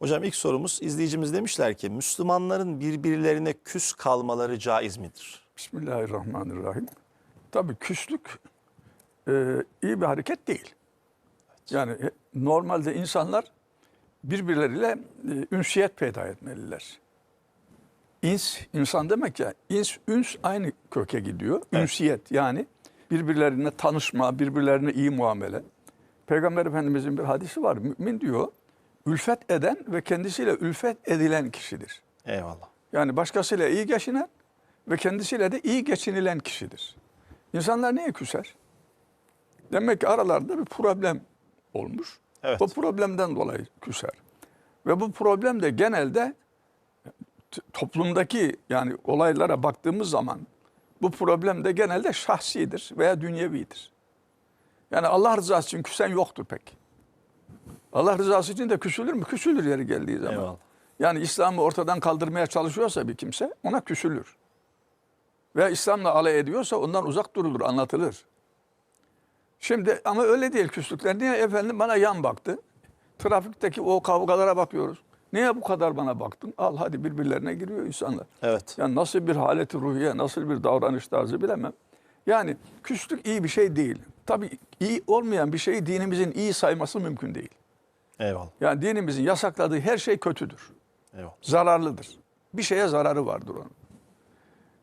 Hocam ilk sorumuz izleyicimiz demişler ki Müslümanların birbirlerine küs kalmaları caiz midir? Bismillahirrahmanirrahim. Tabii küslük e, iyi bir hareket değil. Yani e, normalde insanlar birbirleriyle e, ünsiyet peyda etmeliler. İns, insan demek ya, ins, üns aynı köke gidiyor. Evet. Ünsiyet yani birbirlerine tanışma, birbirlerine iyi muamele. Peygamber Efendimizin bir hadisi var. Mümin diyor, ülfet eden ve kendisiyle ülfet edilen kişidir. Eyvallah. Yani başkasıyla iyi geçinen ve kendisiyle de iyi geçinilen kişidir. İnsanlar niye küser? Demek ki aralarında bir problem olmuş. Evet. O problemden dolayı küser. Ve bu problem de genelde toplumdaki yani olaylara baktığımız zaman bu problem de genelde şahsidir veya dünyevidir. Yani Allah rızası için küsen yoktur pek. Allah rızası için de küsülür mü? Küsülür yeri geldiği zaman. Eyvallah. Yani İslam'ı ortadan kaldırmaya çalışıyorsa bir kimse ona küsülür. Veya İslam'la alay ediyorsa ondan uzak durulur, anlatılır. Şimdi ama öyle değil küslükler. Niye efendim bana yan baktı? Trafikteki o kavgalara bakıyoruz. Niye bu kadar bana baktın? Al hadi birbirlerine giriyor insanlar. Evet. Yani nasıl bir haleti ruhiye, nasıl bir davranış tarzı bilemem. Yani küslük iyi bir şey değil. Tabii iyi olmayan bir şeyi dinimizin iyi sayması mümkün değil. Eyvallah. Yani dinimizin yasakladığı her şey kötüdür Eyvallah. zararlıdır. Bir şeye zararı vardır onun.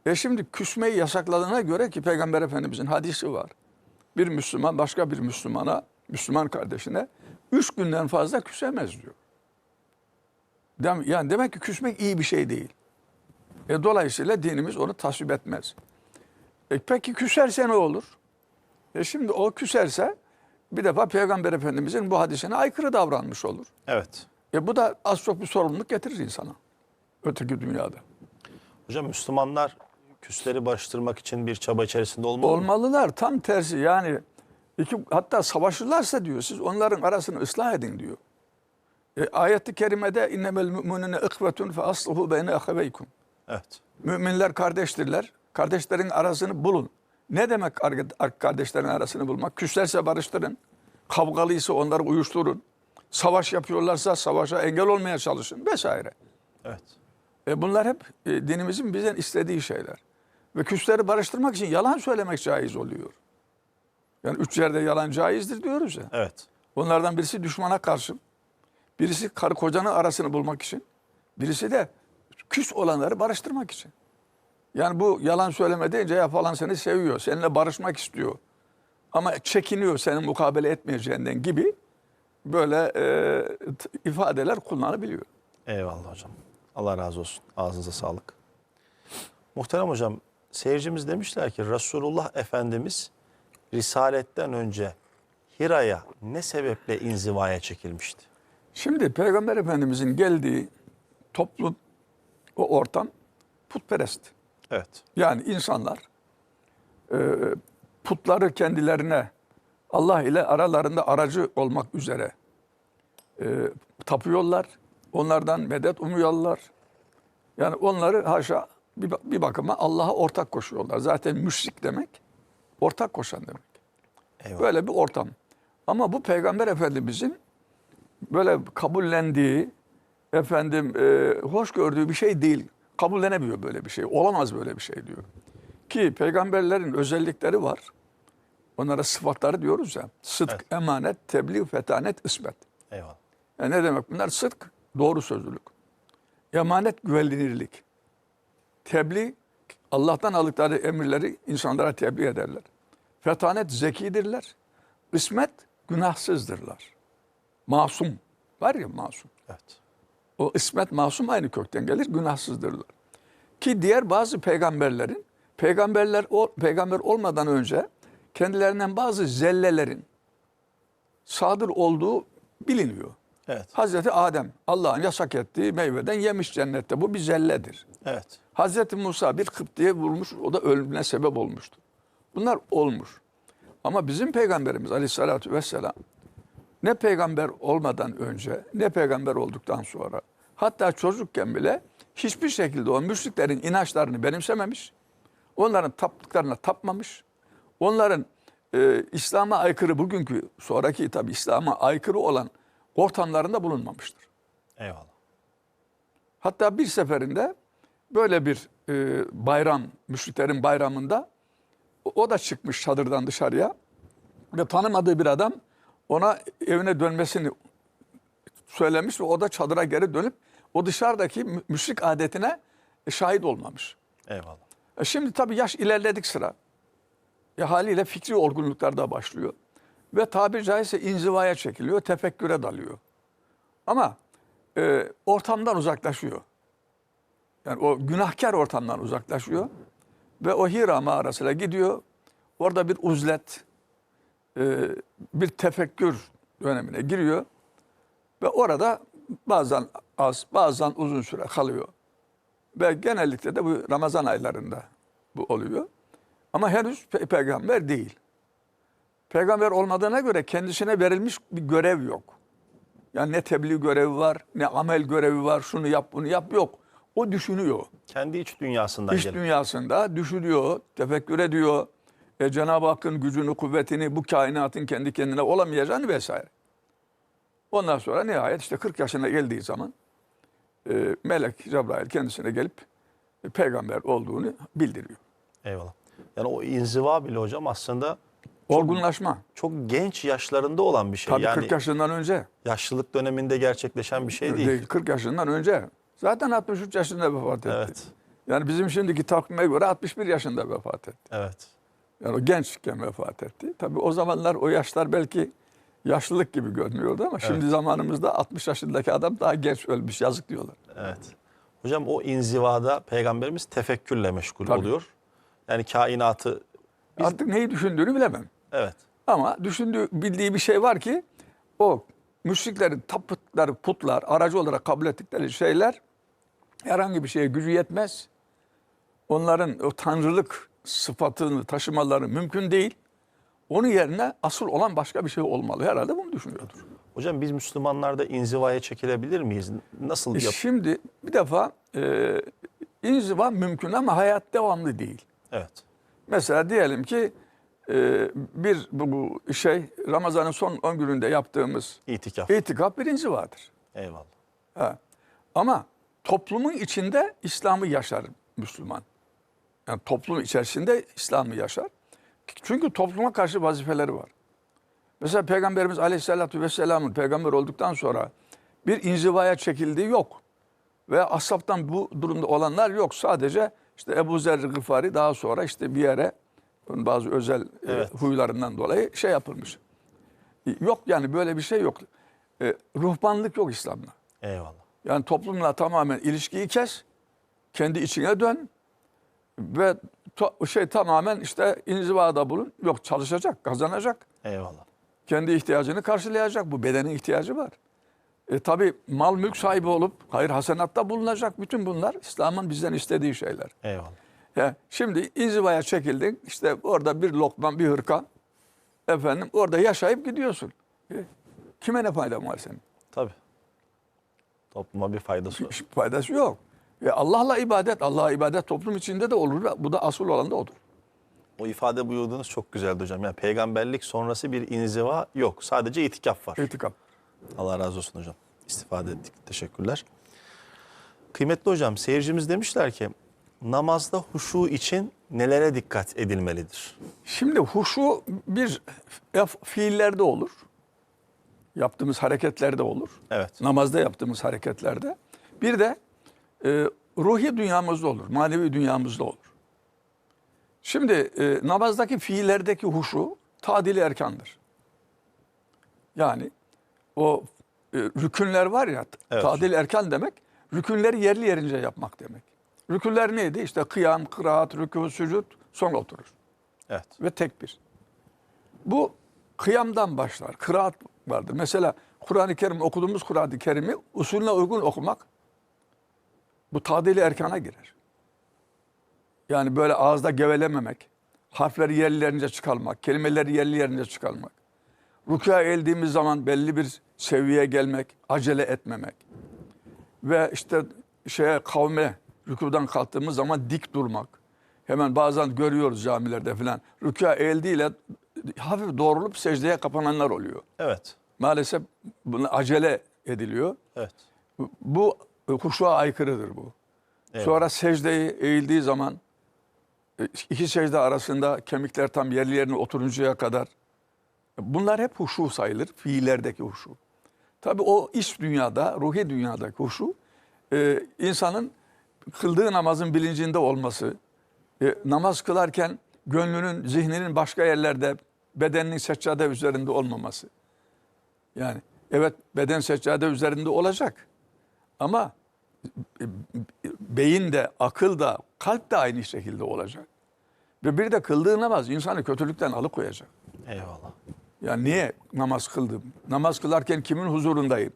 E şimdi küsmeyi yasakladığına göre ki Peygamber Efendimizin hadisi var. Bir Müslüman başka bir Müslümana, Müslüman kardeşine üç günden fazla küsemez diyor. Dem- Yani demek ki küsmek iyi bir şey değil. E dolayısıyla dinimiz onu tasvip etmez. E peki küserse ne olur? E şimdi o küserse bir defa Peygamber Efendimizin bu hadisine aykırı davranmış olur. Evet. E bu da az çok bir sorumluluk getirir insana. Öteki dünyada. Hocam Müslümanlar küsleri barıştırmak için bir çaba içerisinde olmalı mı? Olmalılar tam tersi yani iki, hatta savaşırlarsa diyor siz onların arasını ıslah edin diyor. E, ayet-i kerimede innemel müminine ikvetun fe asluhu beyne aheveykum. Evet. Müminler kardeştirler. Kardeşlerin arasını bulun. Ne demek ar- ar- kardeşlerin arasını bulmak? Küslerse barıştırın. Kavgalıysa onları uyuşturun. Savaş yapıyorlarsa savaşa engel olmaya çalışın vesaire. Evet. E bunlar hep e, dinimizin bizden istediği şeyler. Ve küsleri barıştırmak için yalan söylemek caiz oluyor. Yani üç yerde yalan caizdir diyoruz ya. Evet. Onlardan birisi düşmana karşı, birisi karı kocanın arasını bulmak için, birisi de küs olanları barıştırmak için. Yani bu yalan söyleme deyince ya falan seni seviyor, seninle barışmak istiyor. Ama çekiniyor senin mukabele etmeyeceğinden gibi böyle e, ifadeler kullanabiliyor. Eyvallah hocam. Allah razı olsun. Ağzınıza sağlık. Muhterem hocam, seyircimiz demişler ki Resulullah Efendimiz Risaletten önce Hira'ya ne sebeple inzivaya çekilmişti? Şimdi Peygamber Efendimizin geldiği toplum, o ortam putperest. Evet. Yani insanlar e, putları kendilerine Allah ile aralarında aracı olmak üzere e, tapıyorlar. Onlardan medet umuyorlar. Yani onları haşa bir, bir bakıma Allah'a ortak koşuyorlar. Zaten müşrik demek ortak koşan demek. Eyvallah. Böyle bir ortam. Ama bu Peygamber Efendimizin böyle kabullendiği, efendim e, hoş gördüğü bir şey değil. Kabullenemiyor böyle bir şey. Olamaz böyle bir şey diyor. Ki peygamberlerin özellikleri var. Onlara sıfatları diyoruz ya. Sıdk, Evet. emanet, tebliğ, fetanet, ismet. Eyvallah. Yani ne demek bunlar? Sıdk, doğru sözlülük. Emanet, güvenilirlik. Tebliğ, Allah'tan aldıkları emirleri insanlara tebliğ ederler. Fetanet, zekidirler. İsmet, günahsızdırlar. Masum. Var ya masum. Evet. O ismet masum aynı kökten gelir, günahsızdırlar. Ki diğer bazı peygamberlerin, peygamberler o peygamber olmadan önce kendilerinden bazı zellelerin sadır olduğu biliniyor. Evet. Hazreti Adem Allah'ın yasak ettiği meyveden yemiş cennette. Bu bir zelledir. Evet. Hazreti Musa bir Kıpti'ye vurmuş, o da ölümüne sebep olmuştu. Bunlar olmuş. Ama bizim peygamberimiz aleyhissalatü vesselam ne peygamber olmadan önce ne peygamber olduktan sonra hatta çocukken bile hiçbir şekilde o müşriklerin inançlarını benimsememiş. Onların taptıklarına tapmamış. Onların e, İslam'a aykırı bugünkü sonraki tabi İslam'a aykırı olan ortamlarında bulunmamıştır. Eyvallah. Hatta bir seferinde böyle bir e, bayram, müşriklerin bayramında o, o da çıkmış çadırdan dışarıya ve tanımadığı bir adam ona evine dönmesini söylemiş ve o da çadıra geri dönüp o dışarıdaki mü- müşrik adetine şahit olmamış. Eyvallah. E şimdi tabii yaş ilerledik sıra. E haliyle fikri olgunluklar da başlıyor. Ve tabiri caizse inzivaya çekiliyor, tefekküre dalıyor. Ama e, ortamdan uzaklaşıyor. Yani o günahkar ortamdan uzaklaşıyor. Ve o Hira mağarasına gidiyor. Orada bir uzlet, e, bir tefekkür dönemine giriyor. Ve orada bazen az, bazen uzun süre kalıyor. Ve genellikle de bu Ramazan aylarında bu oluyor. Ama henüz pe- peygamber değil. Peygamber olmadığına göre kendisine verilmiş bir görev yok. Yani ne tebliğ görevi var, ne amel görevi var, şunu yap bunu yap yok. O düşünüyor. Kendi iç dünyasından İş gelip. dünyasında düşünüyor, tefekkür ediyor. E, Cenab-ı Hakk'ın gücünü, kuvvetini, bu kainatın kendi kendine olamayacağını vesaire. Ondan sonra nihayet işte 40 yaşına geldiği zaman e, Melek Cebrail kendisine gelip e, peygamber olduğunu bildiriyor. Eyvallah. Yani o inziva bile hocam aslında Olgunlaşma. çok genç yaşlarında olan bir şey. Tabii yani 40 yaşından önce. yaşlılık döneminde gerçekleşen bir şey değil. Değil, 40 yaşından önce. Zaten 63 yaşında vefat etti. Evet. Yani bizim şimdiki takvime göre 61 yaşında vefat etti. Evet. Yani o gençken vefat etti. Tabii o zamanlar o yaşlar belki yaşlılık gibi görünüyordu ama şimdi zamanımızda 60 yaşındaki adam daha genç ölmüş yazık diyorlar. Evet. Hocam o inzivada peygamberimiz tefekkürle meşgul Tabii. oluyor. Yani kainatı Artık neyi düşündüğünü bilemem. evet. Ama düşündüğü, bildiği bir şey var ki o müşriklerin taptıkları putlar, aracı olarak kabul ettikleri şeyler herhangi bir şeye gücü yetmez. Onların o tanrılık sıfatını taşımaları mümkün değil. Onun yerine asıl olan başka bir şey olmalı. Herhalde bunu düşünüyordur. Hocam biz Müslümanlar da inzivaya çekilebilir miyiz? Nasıl E yap? Şimdi bir defa e, inziva mümkün ama hayat devamlı değil. Evet. Mesela diyelim ki e, bir bu, bu şey Ramazan'ın son 10 gününde yaptığımız İtikaf. itikaf bir inzivadır. Eyvallah. Ha. Ama toplumun içinde İslam'ı yaşar Müslüman. Yani toplum içerisinde İslam'ı yaşar. Çünkü topluma karşı vazifeleri var. Mesela Peygamberimiz Aleyhisselatü Vesselam'ın peygamber olduktan sonra bir inzivaya çekildiği yok. Ve ashabtan bu durumda olanlar yok. Sadece işte Ebu Zer Gıfari daha sonra işte bir yere bazı özel e, Evet. huylarından dolayı şey yapılmış. Yok yani böyle bir şey yok. E, ruhbanlık yok İslam'da. Eyvallah. Yani toplumla tamamen ilişkiyi kes, kendi içine dön ve şey tamamen işte inzivada bulun. Yok çalışacak, kazanacak, Eyvallah. kendi ihtiyacını karşılayacak. Bu bedenin ihtiyacı var. E tabi mal mülk sahibi olup hayır hasenatta bulunacak. Bütün bunlar İslam'ın bizden istediği şeyler. Eyvallah. Ya şimdi inzivaya çekildin. işte orada bir lokman, bir hırka. Efendim orada yaşayıp gidiyorsun. E, kime ne faydan var senin? Tabii. Topluma bir faydası. Hiç faydası yok. Ve Allah'la ibadet, Allah'a ibadet toplum içinde de olur. Bu da asıl olan da odur. O ifade buyurduğunuz çok güzeldi hocam. Yani peygamberlik sonrası bir inziva yok. Sadece itikaf var. İtikaf. Allah razı olsun hocam. İstifade ettik. Teşekkürler. Kıymetli hocam seyircimiz demişler ki namazda huşu için nelere dikkat edilmelidir? Şimdi huşu bir fiillerde olur. Yaptığımız hareketlerde olur. Evet. Namazda yaptığımız hareketlerde. Bir de e, ruhi dünyamızda olur. Manevi dünyamızda olur. Şimdi e, namazdaki fiillerdeki huşu tadili erkandır. Yani o e, rükünler var ya Evet. tadil erkan demek rükünleri yerli yerince yapmak demek. Rükünler neydi? İşte kıyam, kıraat, rükû, sücud, sonra oturur Evet. ve tekbir. Bu kıyamdan başlar. Kıraat vardır. Mesela Kur'an-ı Kerim okuduğumuz Kur'an-ı Kerim'i usulüne uygun okumak bu tadili erkana girer. Yani böyle ağızda gevelememek, harfleri yerlilerince çıkarmak, kelimeleri yerli yerine çıkarmak. Rükûa eğildiğimiz zaman belli bir seviyeye gelmek, acele etmemek. Ve işte şeye kavme rükudan kalktığımız zaman dik durmak. Hemen bazen görüyoruz camilerde falan. Rükûa eğildiğiyle hafif doğrulup secdeye kapananlar oluyor. Evet. Maalesef bunu acele ediliyor. Evet. Bu huşuğa aykırıdır bu. Eyvallah. Sonra secdeyi eğildiği zaman e, iki secde arasında kemikler tam yerli yerine oturuncaya kadar bunlar hep huşu sayılır. Fiillerdeki huşu. Tabi o iç dünyada, ruhi dünyadaki huşu e, insanın kıldığı namazın bilincinde olması, e, namaz kılarken gönlünün, zihninin başka yerlerde, bedeninin seccade üzerinde olmaması. Yani evet beden seccade üzerinde olacak ama beyin de, akıl da, kalp de aynı şekilde olacak. Ve bir de kıldığı namaz insanı kötülükten alıkoyacak. Eyvallah. Ya niye namaz kıldım? Namaz kılarken kimin huzurundayım?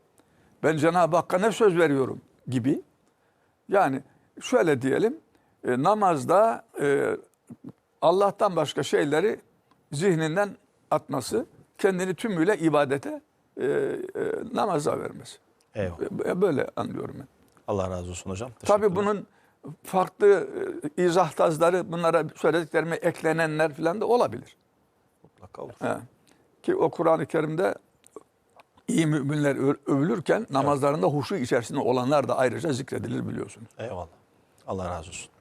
Ben Cenab-ı Hakk'a ne söz veriyorum gibi. Yani şöyle diyelim, e, namazda e, Allah'tan başka şeyleri zihninden atması, kendini tümüyle ibadete, e, e, namaza vermesi. Eyvallah. Böyle anlıyorum ben. Allah razı olsun hocam. Tabii bunun farklı e, izah tarzları, bunlara söylediklerime eklenenler falan da olabilir. Mutlaka olur. He. Ki o Kur'an-ı Kerim'de iyi müminler övülürken namazlarında huşu içerisinde olanlar da ayrıca zikredilir biliyorsunuz. Eyvallah. Allah razı olsun.